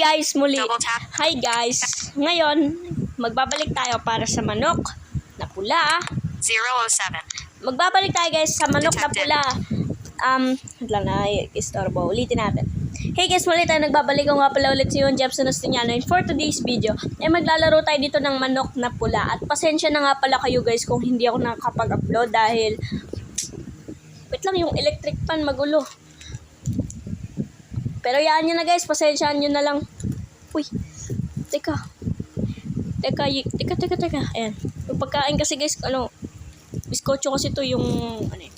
guys, muli. Hi guys. Ngayon, magbabalik tayo para sa manok na pula. 007. Magbabalik tayo guys sa manok na Detected. pula. Um, wala na, istorbo. Ulitin natin. Hey guys, muli tayo nagbabalik ko nga pala ulit si yung Jepson Astiniano. And for today's video, eh maglalaro tayo dito ng manok na pula. At pasensya na nga pala kayo guys kung hindi ako nakakapag-upload dahil wait lang yung electric fan magulo. Pero yan nyo na guys, pasensyaan nyo na lang. Uy, teka. Teka, teka, teka, teka. Ayan. Yung pagkain kasi guys, ano, biskotso kasi to yung, ano eh,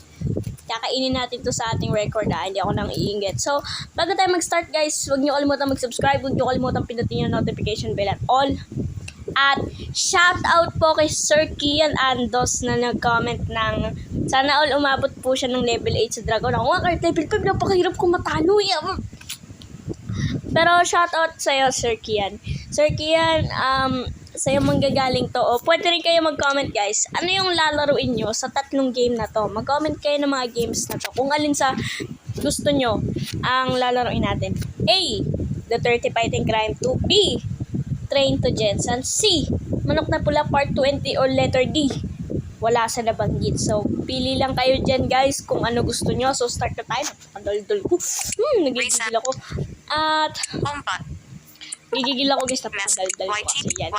kakainin natin to sa ating record ah. Hindi ako nang iinggit. So, bago tayo mag-start guys, huwag niyo kalimutan mag-subscribe, huwag niyo kalimutan pindutin yung notification bell at all. At shout out po kay Sir Kian Andos na nag-comment ng sana all umabot po siya ng level 8 sa Dragon. Ako nga level 5, napakahirap ko matalo. Eh. Pero shout out sa'yo, Sir Kian. Sir Kian, um, sa'yo manggagaling to. O, pwede rin kayo mag-comment, guys. Ano yung lalaruin nyo sa tatlong game na to? Mag-comment kayo ng mga games na to. Kung alin sa gusto nyo ang lalaruin natin. A. The 30 Fighting Crime 2. B. Train to Jensen. C. Manok na pula part 20 or letter D. Wala sa nabanggit. So, pili lang kayo dyan, guys, kung ano gusto nyo. So, start na tayo. Napakadaldal ko. Hmm, nagigigil ako. At, gigigil ako, guys, Mess. napakadaldal ko kasi yan.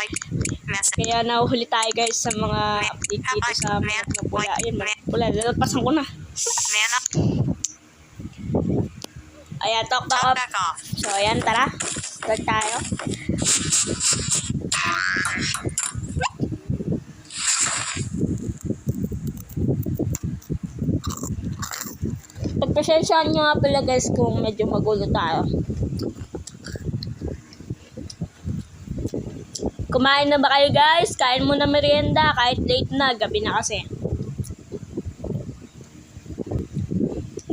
Kaya nahuhuli tayo, guys, sa mga update dito sa manok na pula. Ayun, manok pula. Lalagpasan ko na. Ayan, talk back up. So, ayan, tara. Start tayo. Pagpasensyaan nyo nga pala guys kung medyo magulo tayo. Kumain na ba kayo guys? Kain mo na merienda kahit late na. Gabi na kasi.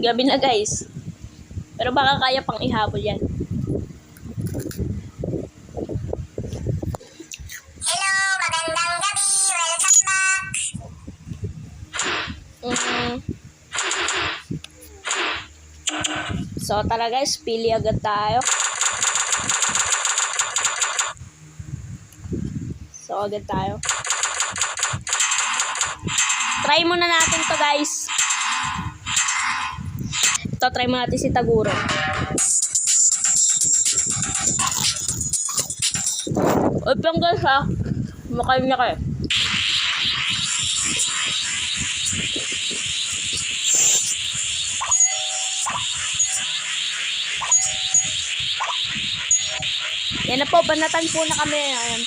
Gabi na guys. Pero baka kaya pang ihabol yan. Hello, magandang gabi. Welcome back. Mm. So guys, pili agad tayo. So agad tayo. Try muna natin to guys. Ito, try mo natin si Taguro. Lang guys ha. Makain niya kayo. Yan na po, banatan po na kami. Ayan.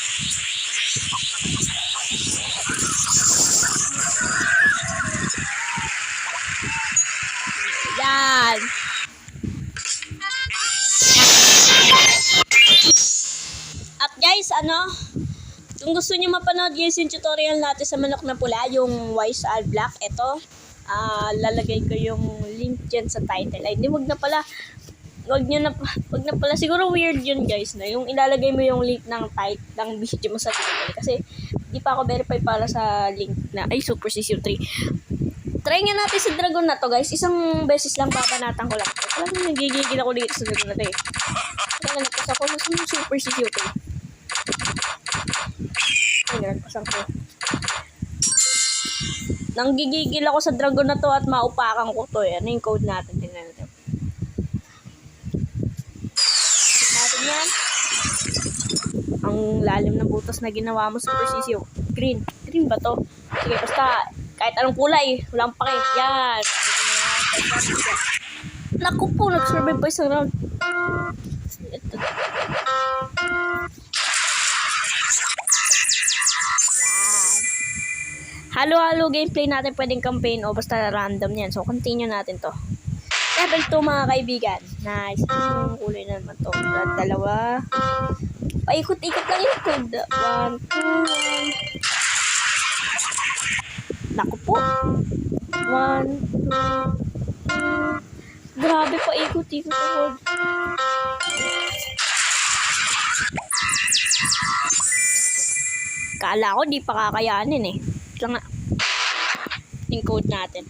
Yan. At guys, ano, kung gusto niyo mapanood guys yung tutorial natin sa manok na pula, yung Wise Al Black, ito, ah lalagay ko yung link dyan sa title. Ay, hindi, wag na pala, wag nyo na, wag na pala, siguro weird yun guys, na yung ilalagay mo yung link ng title, ng video mo sa title. Kasi, di pa ako verify para sa link na, ay, Super CCU 3. Try nga natin sa dragon na to guys. Isang beses lang babanatan ko lang. Alam mo, nagigigil ako dito sa dragon na to eh. Kaya nagpas ako sa super CCU 3. Ay, nagpasan ko. Nanggigigil ako sa dragon na to at maupakan ko to eh. Ano yung code. Natin yan. Ang lalim ng butas na ginawa mo sa Precision. Green. Green ba to? Sige, basta kahit anong kulay. Walang pake. Yan. Naku po, nag-survive pa isang round. Ito. Halo-halo gameplay natin pwedeng campaign o basta random yan. So, continue natin to. Level 2 mga kaibigan. Nice. Yung kulay na naman to. Dalawa. Paikot-ikot lang yung code. One, two, one. Naku po. One, two. Grabe pa ikot-ikot ang code. Kala ko di pa kakayanin eh. Ito nga. Yung code natin.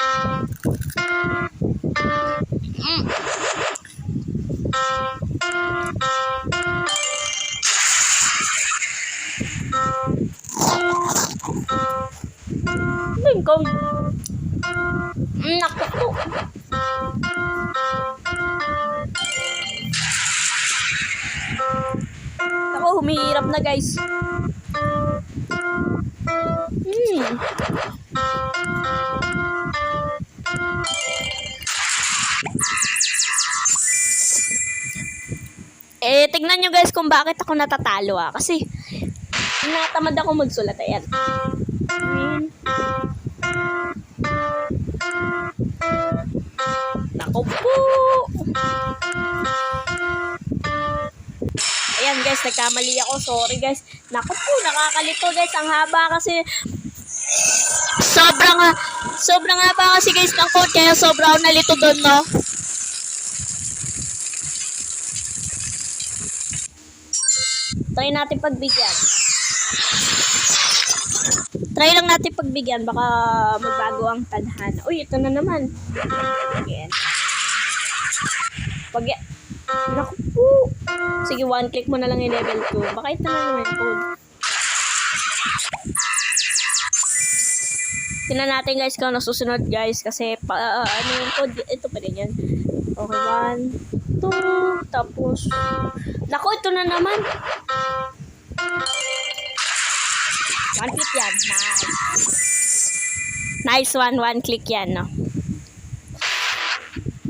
Mm. Lingkod. Naku po. Ako, humihirap na guys. Hmm. Tignan nyo guys kung bakit ako natatalo ah. Kasi, natamad ako magsulat. Ayan. Ayan. Nako po! Ayan guys, nagkamali ako. Sorry guys. Nako po, nakakalito guys. Ang haba kasi sobrang sobrang haba kasi guys ng code kaya sobrang nalito doon no. Try natin pagbigyan. Try lang natin pagbigyan. Baka magbago ang tadhana. Uy, ito na naman. Again. Pag... Naku po. Sige, one click mo na lang yung level 2. Baka ito na naman code. Tingnan natin guys kung ano susunod guys. Kasi pa, ah, ano yung code. Ito pa rin yan. Okay, one, two, tapos... Naku, ito na naman. One click yan. Nice. Nice one. One click yan, no?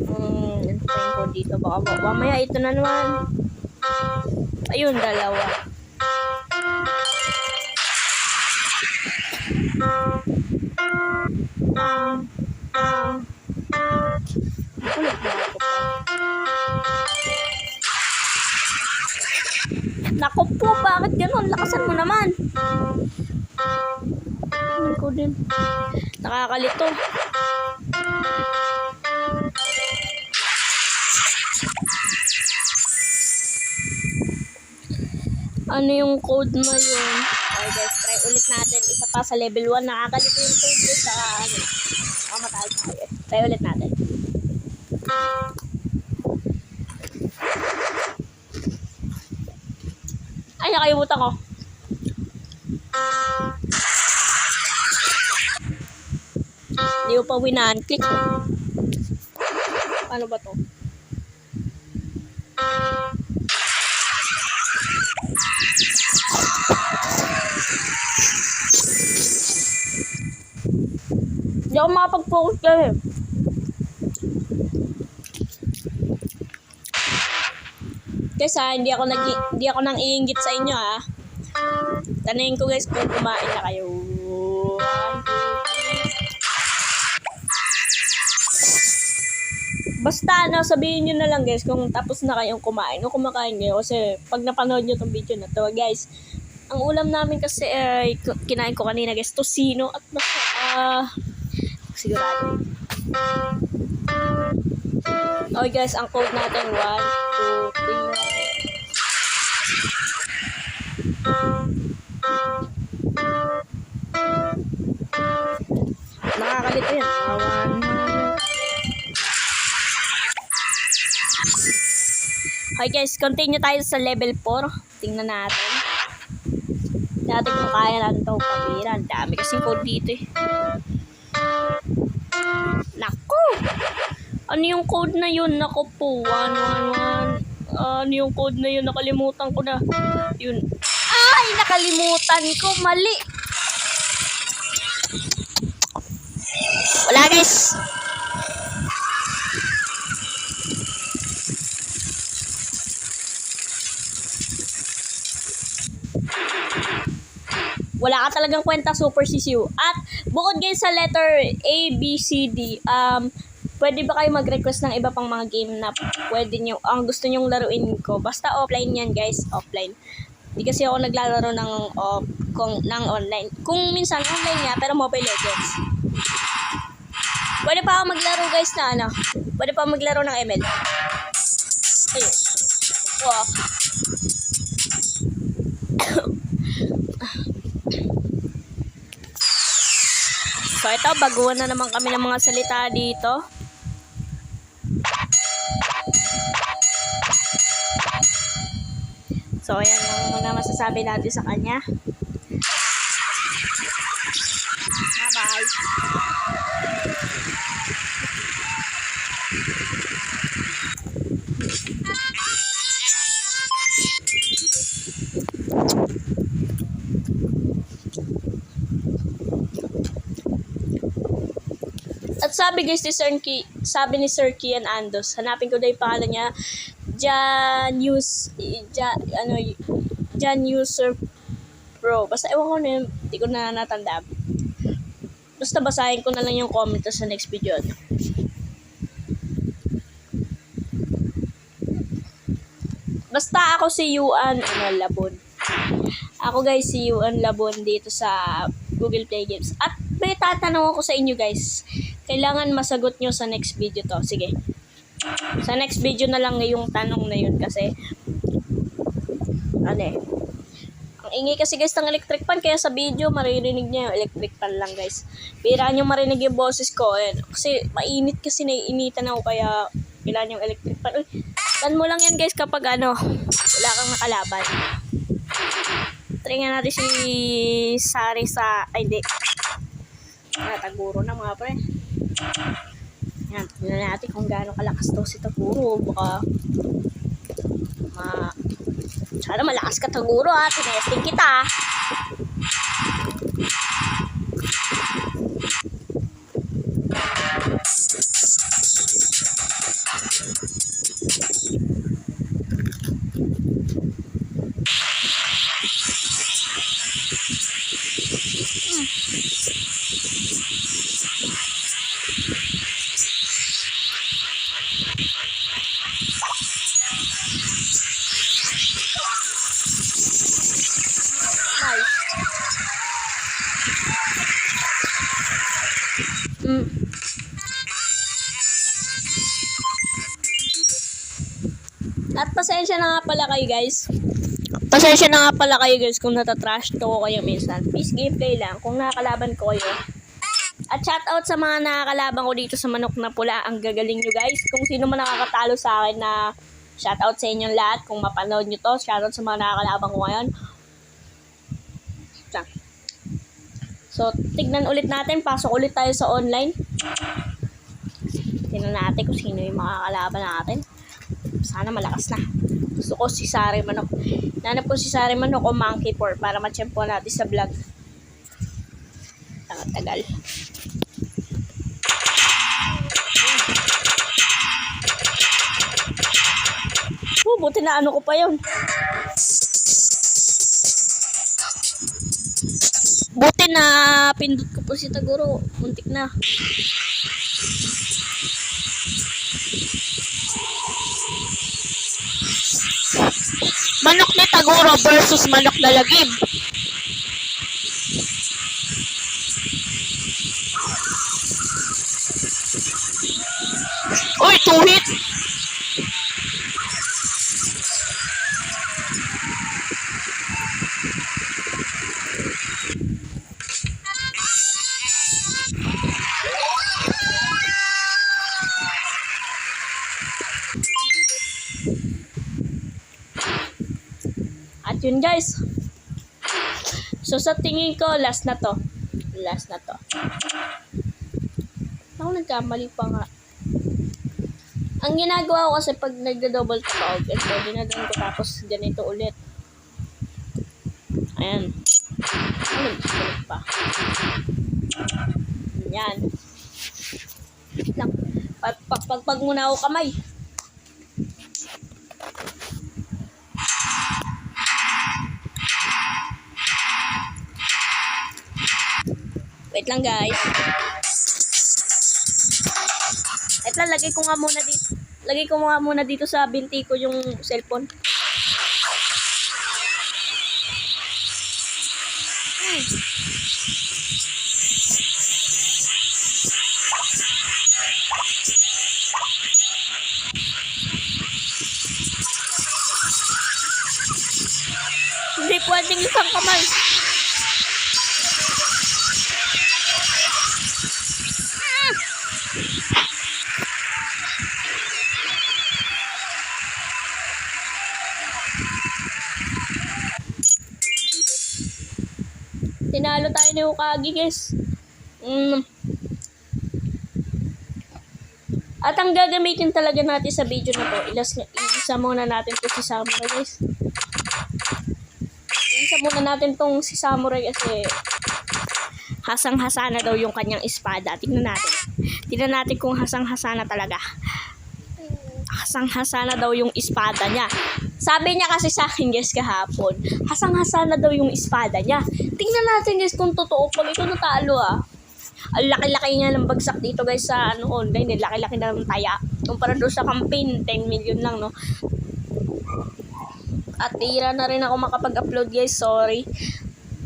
Hmm, yung code dito? Baka mamaya ito na naman. Ayun, dalawa. Ulit ganun? Lakasan mo naman. Ano ko. Nakakalito. Ano yung code na yun? Okay guys, try ulit natin. Isa pa sa level 1. Nakakalito yung code yun sa ano. Baka matagal tayo. Try ulit natin. Nakalimutan ko. Hindi ko pa winan. Click. Paano ba to? Hindi ako makapag-focus kasi. Guys ha, hindi ako nag hindi ako nang iinggit sa inyo ha. Tanayin ko guys kung kumain na kayo. Basta ano, sabihin nyo na lang guys kung tapos na kayong kumain o kumakain kayo. Kasi pag napanood nyo tong video na to guys, ang ulam namin kasi ay k- kinain ko kanina guys, tosino at basta, ah, sigurado. Okay guys, ang code natin 1, Nakakalito yan. One. Okay guys, continue tayo sa level 4. Tingnan natin. Natin kung kaya natin itong pamira. Ang dami kasing code dito eh. Naku! Ano yung code na yun? Naku po. 111. ano yung code na yun? Nakalimutan ko na. Yun. Ay! Nakalimutan ko. Mali. Wala guys. wala ka talagang kwenta super sisiu. At bukod guys sa letter A, B, C, D, um, pwede ba kayo mag-request ng iba pang mga game na pwede nyo, ang gusto nyong laruin ko. Basta offline yan guys, offline. Hindi kasi ako naglalaro ng, off, kung, ng online. Kung minsan online nga, pero Mobile Legends. Pwede pa ako maglaro guys na ano. Pwede pa maglaro ng ML. Ayun. Wow. So ito, baguhan na naman kami ng mga salita dito. So ayan ang mga masasabi natin sa kanya. Bye-bye. Sabi guys ni Sir Ki, sabi ni Sir Kian Andos, hanapin ko daw yung pangalan niya, Jan News, Jan, ano, Jan User Pro. Basta ewan ko na yun, hindi ko na natanda. Basta basahin ko na lang yung comment sa next video. Basta ako si Yuan ano, Labon. Ako guys si Yuan Labon dito sa Google Play Games. At may tatanong ako sa inyo guys. Kailangan masagot nyo sa next video to. Sige. Sa next video na lang yung tanong na yun kasi ano eh. Ang ingay kasi guys ng electric fan kaya sa video maririnig niya yung electric fan lang guys. Bira nyo marinig yung boses ko. Ayan. Kasi mainit kasi naiinitan ako kaya kailangan yung electric fan. Uy, tan mo lang yan guys kapag ano, wala kang nakalaban. Try nga natin si Sari sa, ay hindi. Ah, Taguro na mga pre. Yan, tingnan natin kung gaano kalakas to si Taguro. Baka, ma, sana malakas ka Taguro ha. Tinesting kita Nice. Mm. At pasensya na nga pala kayo guys. Pasensya na nga pala kayo guys kung natatrash to ko kayo minsan. Peace gameplay lang kung nakakalaban ko kayo. At shout out sa mga nakakalaban ko dito sa manok na pula. Ang gagaling nyo guys. Kung sino man nakakatalo sa akin na shout out sa inyong lahat. Kung mapanood nyo to, shout out sa mga nakakalaban ko ngayon. So, tignan ulit natin. Pasok ulit tayo sa online. Tignan natin kung sino yung makakalaban natin. Sana malakas na. Gusto ko si Sari Manok. Nanap ko si Sari Manok o Monkey 4 para matsyempo natin sa vlog. Ang buti na ano ko pa yun. Buti na pindot ko po si Taguro. Muntik na. Manok ni Taguro versus manok na lagim. Uy, two hit! Sa tingin ko, last na to. Last na to. Ako nagkamali pa nga. Ang ginagawa ko kasi pag nagda-double tog, ito, dinadaan ko tapos ganito ulit. Ayan. Ano, disconnect pa. Yan. Wait lang. Pag, pag, pag, pag muna ako kamay. Lang guys. Lang, lagay ko nga muna dito. Lagay ko nga muna dito sa binti ko yung cellphone. Ni Ukagi, guys. Mm. At ang gagamitin talaga natin sa video na to, ilas, isa muna natin to si Samurai, guys. Isa muna natin tong si Samurai kasi hasang-hasa na daw yung kanyang espada. Tingnan natin. Tingnan natin kung hasang-hasa na talaga. Hasang-hasa na daw yung espada niya. Sabi niya kasi sa akin guys kahapon, hasang-hasa na daw yung espada niya. Tingnan natin guys kung totoo pag ito natalo ah. Ang laki-laki niya ng bagsak dito guys sa ano online, eh. laki-laki na ng taya. Kumpara doon sa campaign, 10 million lang no. At tira na rin ako makapag-upload guys, sorry.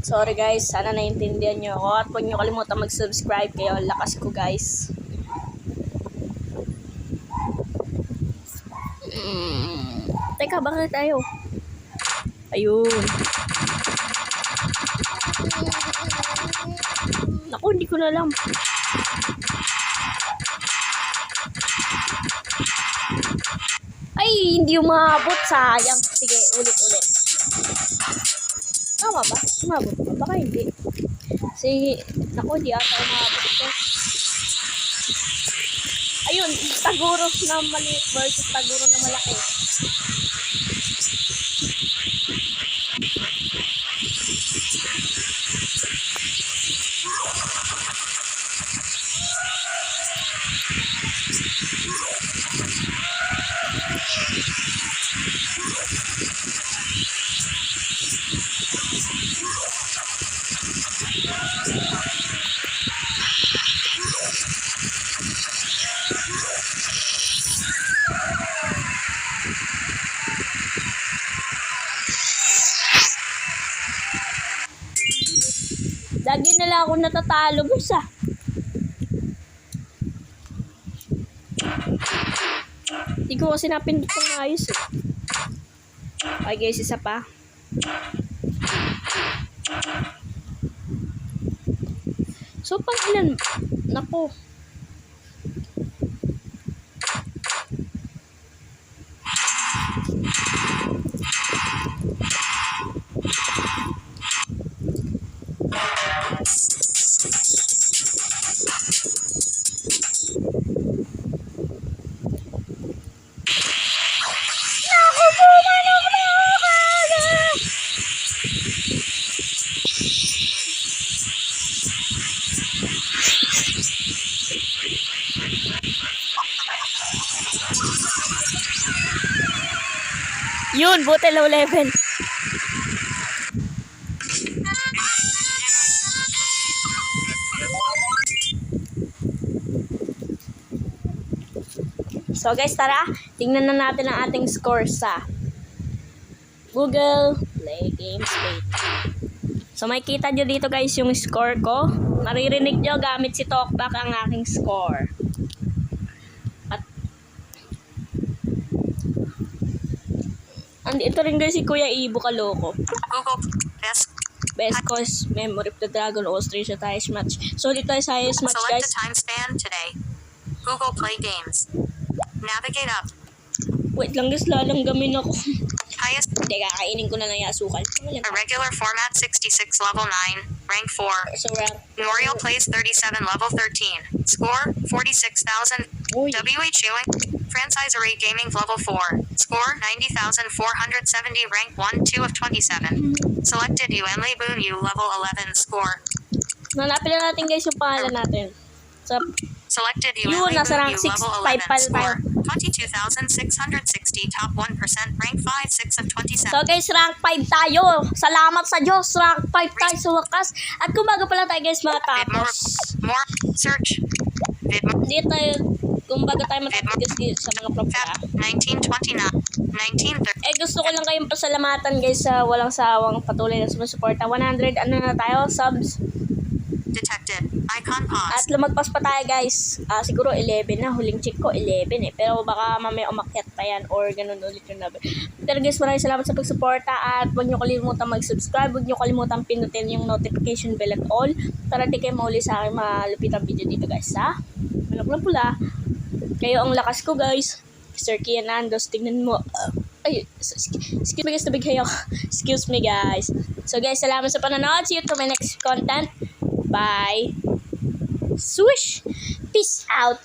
Sorry guys, sana naintindihan nyo ako. At huwag nyo kalimutan mag-subscribe kayo. Ang Lakas ko guys. Mm. Teka, bakit tayo? Ayun. Naku, hindi ko na alam. Ay, hindi umabot. Sayang. Sige, ulit-ulit. Tama ba? Umabot ba? Baka hindi. Sige. Naku, di ata umabot. Ayun, taguro na maliit versus taguro na malaki. Lagi na lang ako natatalo, guys ah. Hindi ko kasi napindot ng ayos eh. Okay guys, isa pa. So, pang ilan? Nako. Buti low level. So guys, tara, tingnan na natin ang ating score sa Google Play Games page. So makikita nyo dito guys yung score ko. Maririnig nyo gamit si Talkback ang aking score. Andito rin guys si Kuya Ibo Kaloko. Google Best. Best cause memory of the Dragon Ostrich at highest match. So dito tayo sa highest match Select guys. a time span today. Google Play Games. Navigate up. Wait lang guys, lalanggamin ako. Highest. Hindi, kakainin ko na lang yung asukal. Wala. Irregular format 66 level 9. Rank 4. So rank. Noriel plays 37 level 13. Score 46,000. Uy. WHU Franchise Array Gaming level 4. Score 90,470 rank 1 2 of 27. Selected Yuenli Boon U level 11 score. Nanapin na natin guys yung pangalan natin. Sa Selected Yun, Yuenli nasa rank U six, level five 11 pala score. 22,660 top 1% rank 5 6 of 27. So guys, rank 5 tayo. Salamat sa Diyos, rank 5 tayo sa wakas. At kumaga pala tayo guys matapos. More search. Vidmore Hindi tayo, kumbaga tayo matapos guys sa mga na. 1929 1930 Eh gusto ko lang kayong pasalamatan guys sa walang sawang patuloy na sumusuporta. 100 ano na tayo, subs. At lumagpas pa tayo guys. Ah, siguro 11 na. Huling check ko 11 eh. Pero baka mamaya umakyat pa yan or ganun ulit yung number. Pero guys, maraming salamat sa pagsuporta at huwag niyo kalimutan mag-subscribe. Huwag niyo kalimutan pinutin yung notification bell at all para di kayo mauli sa aking malupitang video dito guys ha. Manok na pula. Kayo ang lakas ko guys. Sir Kian Nandos, tignan mo. Ah, ay, excuse me guys, tubig kayo. Excuse me guys. So guys, salamat sa panonood. See you to my next content. Bye. Swish. Peace out.